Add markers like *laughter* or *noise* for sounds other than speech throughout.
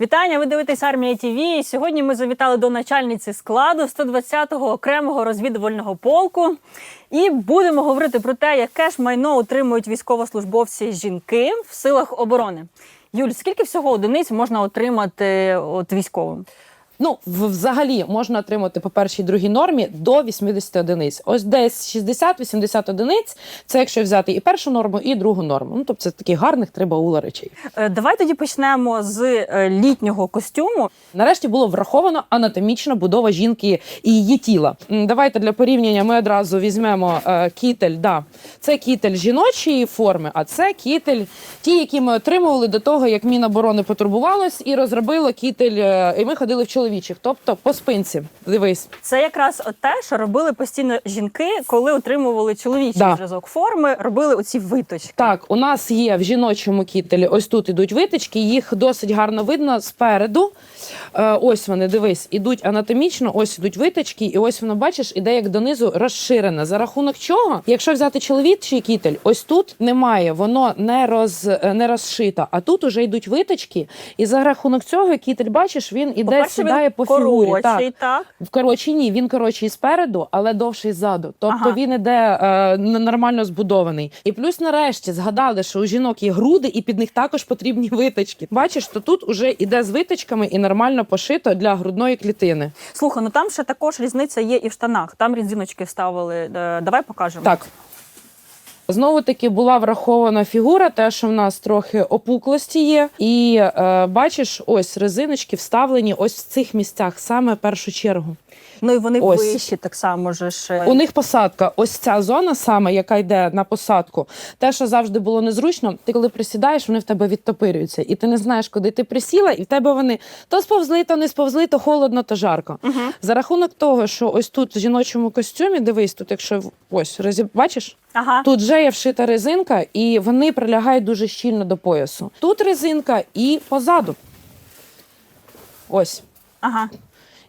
Вітання, ви дивитесь армія ТІВІ. Сьогодні ми завітали до начальниці складу 120-го окремого розвідувального полку. І будемо говорити про те, яке ж майно отримують військовослужбовці жінки в силах оборони. Юль, скільки всього одиниць можна отримати от військовим? Ну, взагалі можна отримати по першій другій нормі до 80 одиниць. Ось десь 60-80 одиниць. Це якщо взяти і першу норму, і другу норму. Ну тобто це таких гарних три баула речей. Е, Давай тоді почнемо з е, літнього костюму. Нарешті було враховано анатомічна будова жінки і її тіла. Давайте для порівняння ми одразу візьмемо е, кітель. Да, це кітель жіночої форми, а це кітель, ті, які ми отримували до того, як Міноборони потурбувалось і розробило кітель. і ми ходили в чоловічих, тобто по спинці. Дивись. Це якраз от те, що робили постійно жінки, коли отримували чоловічий Да. зразок форми, робили оці виточки. Так, у нас є в жіночому кітелі. Ось тут ідуть витички. Їх досить гарно видно спереду. Е, ось вони, дивись, ідуть анатомічно. Ось ідуть витички, і ось воно бачиш, іде як донизу розширене. За рахунок чого? Якщо взяти чоловічий кітель, ось тут немає, воно не роз е, не розшито. А тут уже йдуть витички, і за рахунок цього кітель, бачиш, він іде По-перше, сідає він по фігурі. коротший, Так. так. В коротшій ні, він коротший спереду, але довший ззаду. Тобто Ага. він іде е, нормально збудований. І плюс нарешті згадали, що у жінок є груди, і під них також потрібні виточки. Бачиш, то тут уже іде з виточками і нормально пошито для грудної клітини. Слухай, ну там ще також різниця є і в штанах. Там різиночки вставили. Е, Давай покажемо. Так. Знову таки була врахована фігура, те, що в нас трохи опуклості є. І е, бачиш, ось резиночки вставлені ось в цих місцях, саме в першу чергу. Ну і вони Ось. вищі так само же ж. У них посадка, ось ця зона саме, яка йде на посадку. Те, що завжди було незручно, ти коли присідаєш, вони в тебе відтопирюються, і ти не знаєш, куди ти присіла, і в тебе вони то сповзли, то не сповзли, то холодно, то жарко. Угу. За рахунок того, що ось тут в жіночому костюмі, дивись, тут, якщо ось розі... бачиш, Ага. тут вже є вшита резинка, і вони прилягають дуже щільно до поясу. Тут резинка і позаду. Ось. Ага.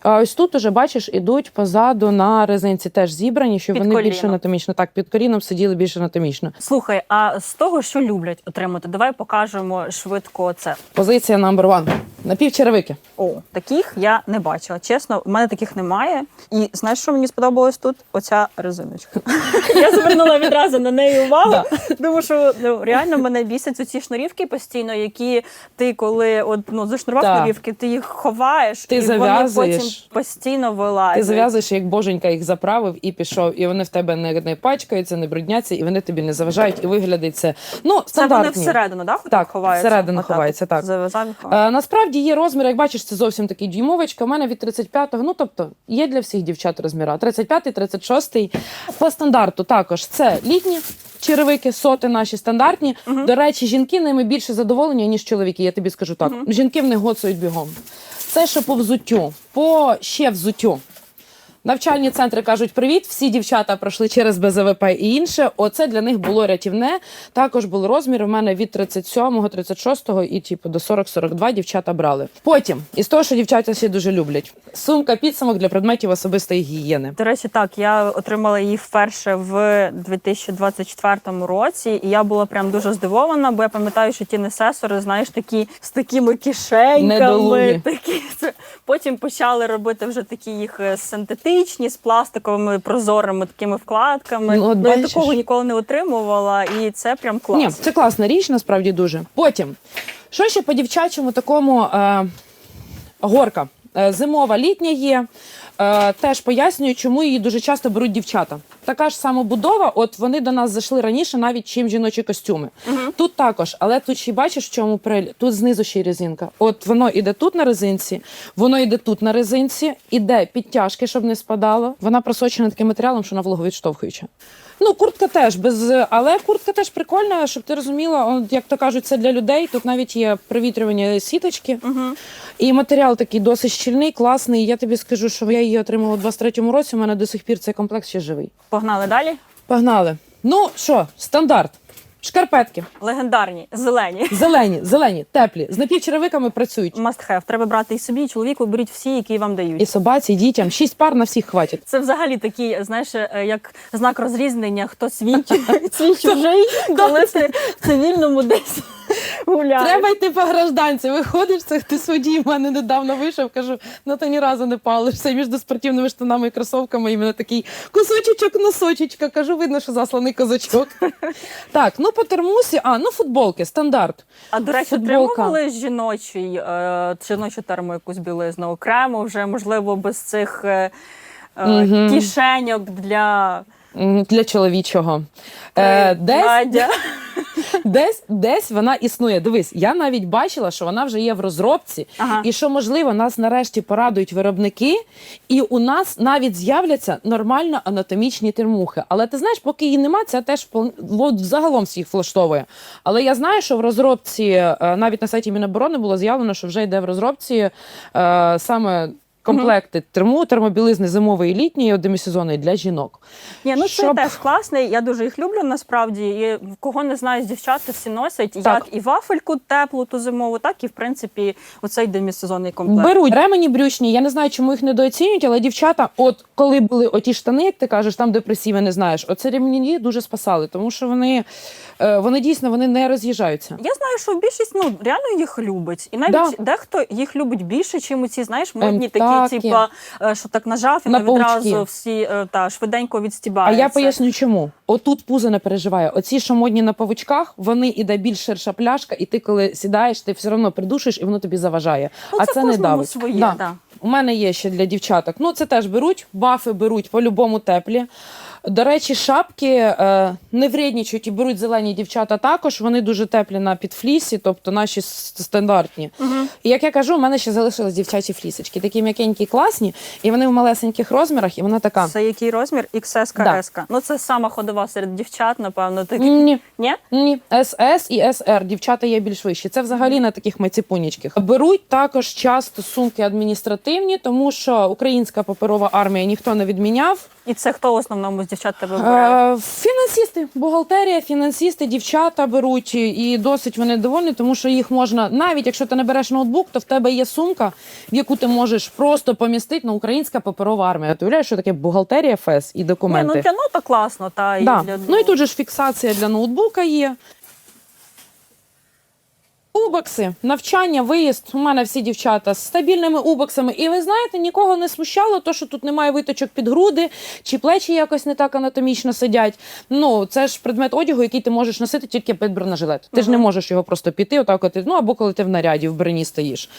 А ось тут уже бачиш, ідуть позаду на резинці теж зібрані, щоб Під вони більш анатомічно. Так, під коліном сиділи більш анатомічно. Слухай, а з того, що люблять отримати, давай покажемо швидко це. Позиція number one. Напівчеревики. О, таких я не бачила. Чесно, в мене таких немає. І знаєш, що мені сподобалось тут? Оця резиночка. *laughs* Я звернула відразу на неї увагу. Тому що ну, реально мене бісять ці шнурівки постійно, які ти, коли от, ну, зашнурував шнурівки, ти їх ховаєш, Ти і вони зав'язуєш. Постійно вилазять. Ти зав'язуєш, як боженька їх заправив і пішов, і вони в тебе не, не пачкаються, не брудняться, і вони тобі не заважають, і виглядить це. Ну, Це вони стандартні. всередину, да, Так, ховаються? всередину Отак ховаються, от так. Зав'язав і. Е, насправді є розмір, як бачиш, це зовсім такий дюймовочка. У мене від 35-го, ну тобто є для всіх дівчат розміра. 35-й, 36-й. По стандарту також це літні черевики, соти наші стандартні. До речі, жінки ними більше задоволені, ніж чоловіки. Я тобі скажу так. Жінки в них гоцають бігом. Це що по взуттю, по ще взуттю. Навчальні центри кажуть привіт. Всі дівчата пройшли через БЗВП і інше. Оце для них було рятівне. Також був розмір. У мене від 37-го, 36-го і типу до 40-42 дівчата брали. Потім із того, що дівчата всі дуже люблять. Сумка підсумок для предметів особистої гігієни. До речі, так я отримала її вперше в 2024 році, і я була прям дуже здивована, бо я пам'ятаю, що ті несесори, знаєш, такі з такими кишеньками. Недолугі. Такі потім почали робити вже такі їх е, синтетичні з пластиковими прозорими такими вкладками. Ну, от я бачиш. такого ніколи не отримувала, і це прям клас. Ні, це класна річ, насправді дуже. Потім, що ще по дівчачому такому е, горка. Е, Зимова літня є. Е, теж пояснюю, чому її дуже часто беруть дівчата. Така ж сама будова, от вони до нас зайшли раніше, навіть чим жіночі костюми. Тут також, але тут ще й бачиш, в чому прель? Тут знизу ще й резинка. От воно іде тут на резинці, воно йде тут на резинці, іде підтяжки, щоб не спадало. Вона просочена таким матеріалом, що вона вологовідштовхуюча. Ну, куртка теж без, але куртка теж прикольна, щоб ти розуміла, от, як то кажуть, це для людей. Тут навіть є провітрювання сіточки. Угу. І матеріал такий досить щільний, класний. Я тобі скажу, що я її отримала у 23-му році. У мене до сих пір цей комплект ще живий. Погнали далі. Погнали. Ну що, стандарт. Шкарпетки, Легендарні, зелені. зелені, зелені, теплі, з напівчеревиками працюють. Must have. Треба брати і собі, і чоловіку беріть всі, які вам дають. І собаці, і дітям. Шість пар на всіх хватить. Це взагалі такий, знаєш, е, як знак розрізнення, хто свій, *laughs* свій чужий, коли ти в цивільному десь гуляють. Треба йти по гражданці. Виходиш, це хтось водій в мене недавно вийшов. Кажу, ну ти ні разу не палишся між спортивними штанами і кросовками. І мене такий кусочечок носочечка. Кажу, видно, що засланий козачок. *laughs* Так, ну по термусі, а ну футболки, стандарт. А до речі, отримували жіночий, е, жіночу терму якусь білизну окремо, вже можливо без цих е, е, кишеньок для Для чоловічого. Е, десь, Надя. Десь, десь вона існує. Дивись, я навіть бачила, що вона вже є в розробці, Ага. і що можливо нас нарешті порадують виробники, і у нас навіть з'являться нормально анатомічні термухи. Але ти знаєш, поки її нема, це теж загалом всіх влаштовує. Але я знаю, що в розробці е, навіть на сайті Міноборони було з'явлено, що вже йде в розробці е, саме. Комплекти терму, термобілизни зимової і літньої, демісезонної для жінок. Ні, ну це теж класний. Я дуже їх люблю насправді. І кого не знаю, з дівчат то всі носять Так. як і вафельку теплу ту зимову, так і в принципі оцей демісезонний комплект. Беруть ремені брючні. Я не знаю, чому їх недооцінюють, але дівчата, от коли були оті штани, як ти кажеш, там де присіви не знаєш, оце ремені дуже спасали, тому що вони, е, вони дійсно вони не роз'їжджаються. Я знаю, що більшість ну реально їх любить, і навіть Да. дехто їх любить більше, чим ці, знаєш, модні Ем, такі, так, типа, е, що так нажав і На відразу всі е, та швиденько А я поясню, чому. Отут пузо не переживає. Оці, що модні на павучках, вони іде більш ширша пляшка, і ти, коли сідаєш, ти все одно придушиш, і воно тобі заважає. Ну, а це це, не давить. своє, Да. да. У мене є ще для дівчаток. Ну, це теж беруть, бафи беруть по-любому теплі. До речі, шапки е, не вреднічують і беруть зелені дівчата також. Вони дуже теплі на підфлісі, тобто наші стандартні. Мгм. І як я кажу, у мене ще залишились дівчачі флісочки. Такі м'якенькі, класні, і вони в малесеньких розмірах, і вона така. Це який розмір? XS, Да. S. Ну це сама ходова серед дівчат, напевно. Так... Ні, Ні? ні, СС і СР. Дівчата є більш вищі. Це взагалі на таких маціпунічках. Беруть також часто сумки адміністративні, тому що українська паперова армія ніхто не відміняв. І це хто в основному з дівчат тебе вибирає? Е, фінансисти, бухгалтерія, фінансісти, дівчата беруть і досить вони довольні, тому що їх можна, навіть якщо ти не береш ноутбук, то в тебе є сумка, в яку ти можеш просто помістити на українська паперова армія. Ти уявляєш, що таке бухгалтерія ФЕС і Ні, документи. ну для нота класно, та і Да. для Ну і тут же ж фіксація для ноутбука є. Убокси, навчання, виїзд. У мене всі дівчата з стабільними убоксами. І ви знаєте, нікого не смущало, то, що тут немає виточок під груди, чи плечі якось не так анатомічно сидять. Ну, це ж предмет одягу, який ти можеш носити тільки під бронежилет. Ти ж не можеш його просто піти, отак от, ну або коли ти в наряді в броні стоїш.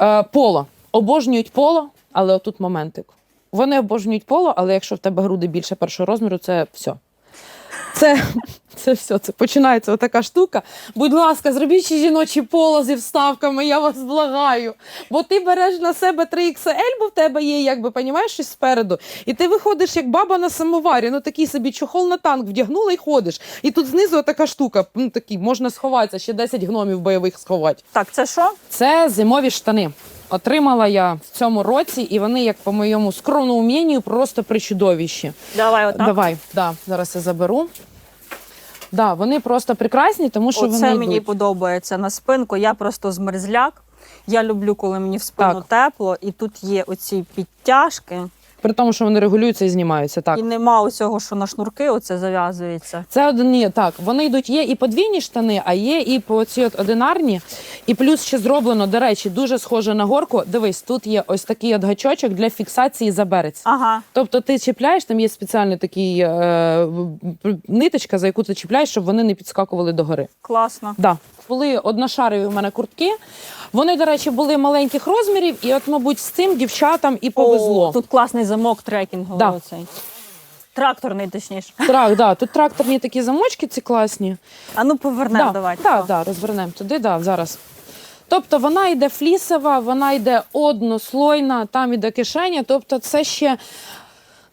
Е, поло. Обожнюють поло, але отут моментик. Вони обожнюють поло, але якщо в тебе груди більше першого розміру, це все. Це, це все, це починається отака штука. Будь ласка, зробіть ще жіночі поло зі вставками, я вас благаю. Бо ти береш на себе 3XL, бо в тебе є, якби понімаєш, щось спереду. І ти виходиш як баба на самоварі. Ну такий собі чохол на танк вдягнула і ходиш. І тут знизу така штука. Ну такий, можна сховатися, ще 10 гномів бойових сховати. Так, це що? Це зимові штани. Отримала я в цьому році, і вони, як по моєму скромному умінню, просто причудовіші. Давай отак. Давай, да, зараз я заберу. Да, вони просто прекрасні, тому що Оце вони мені йдуть. подобається на спинку. Я просто змерзляк. Я люблю, коли мені в спину Так. тепло, і тут є оці підтяжки, При тому, що вони регулюються і знімаються. Так. і нема оцього, що на шнурки оце зав'язується. Це одні, так, вони йдуть, є і подвійні штани, а є і по ці от одинарні. І плюс ще зроблено, до речі, дуже схоже на горку. Дивись, тут є ось такий от гачочок для фіксації за берець. Ага. Тобто ти чіпляєш, там є спеціальний такий е, ниточка, за яку ти чіпляєш, щоб вони не підскакували догори. Класно. Да. Були одношарові у мене куртки. Вони, до речі, були маленьких розмірів, і от, мабуть, з цим дівчатам і повезло. О, тут класний замок трекінговий. Да. Оцей. Тракторний, точніше. Трак, да, тут тракторні такі замочки, ці класні. А ну повернемо, да, давайте. Да, да, розвернемо туди, да, зараз. Тобто вона йде флісова, вона йде однослойна, там іде кишеня. Тобто, це ще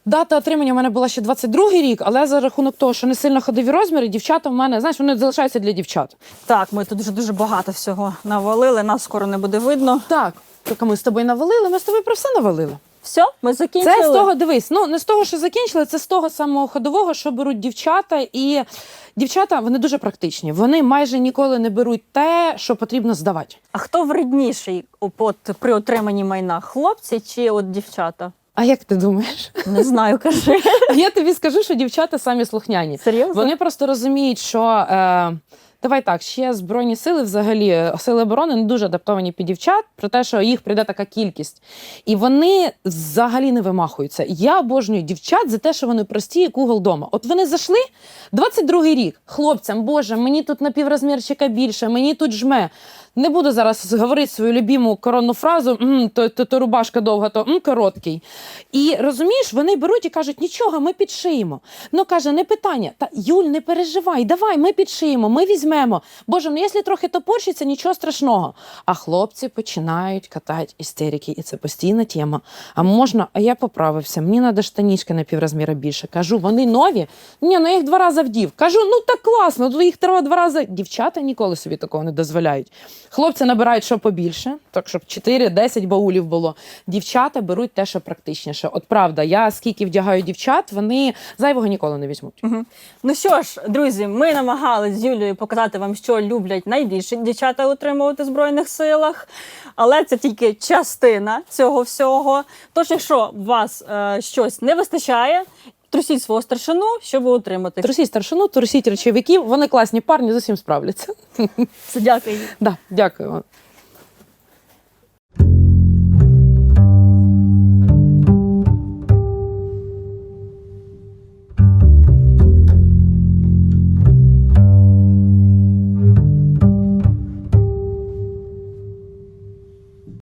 дата отримання в мене була ще 22-й рік, але за рахунок того, що не сильно ходові розміри, дівчата в мене, знаєш, вони залишаються для дівчат. Так, ми тут вже дуже багато всього навалили, нас скоро не буде видно. Так, так ми з тобою навалили, ми з тобою про все навалили. Все, ми закінчили. Це з того, дивись, ну не з того, що закінчили, це з того самого ходового, що беруть дівчата. І дівчата вони дуже практичні. Вони майже ніколи не беруть те, що потрібно здавати. А хто вредніший от, при отриманні майна? Хлопці чи от дівчата? А як ти думаєш? Не знаю, кажи. *laughs* Я тобі скажу, що дівчата самі слухняні. Серйозно? Вони просто розуміють, що е, Давай так, ще збройні сили, взагалі, сили оборони не дуже адаптовані під дівчат, про те, що їх прийде така кількість. І вони взагалі не вимахуються. Я обожнюю дівчат за те, що вони прості, як угол дома. От вони зайшли 22-й рік. Хлопцям, Боже, мені тут на піврозмірчика більше, мені тут жме. Не буду зараз говорити свою любіму коронну фразу «М, то, то, то рубашка довга, то «М, короткий. І розумієш, вони беруть і кажуть, нічого, ми підшиємо. Ну каже, не питання. Та Юль, не переживай, давай, ми підшиємо, ми візьмемо. Боже, ну якщо трохи топорщиться, нічого страшного. А хлопці починають катати істерики, і це постійна тема. А можна, а я поправився, мені треба штанішки на піврозміра більше. Кажу, вони нові. Ні, ну я їх два рази вдів. Кажу, ну так класно, їх треба два рази. Дівчата ніколи собі такого не дозволяють. Хлопці набирають що побільше, так щоб 4-10 баулів було. Дівчата беруть те, що практичніше. От правда, я скільки вдягаю дівчат, вони зайвого ніколи не візьмуть. Мгм. Ну що ж, друзі, ми намагалися з Юлією показати вам, що люблять найбільше дівчата утримувати в збройних силах, але це тільки частина цього всього. Тож, якщо у вас е, щось не вистачає, трусіть свого старшину, щоб отримати. Трусіть старшину, трусіть речовиків, вони класні парні, з усім справляться. Це Дякую. Да, дякую вам.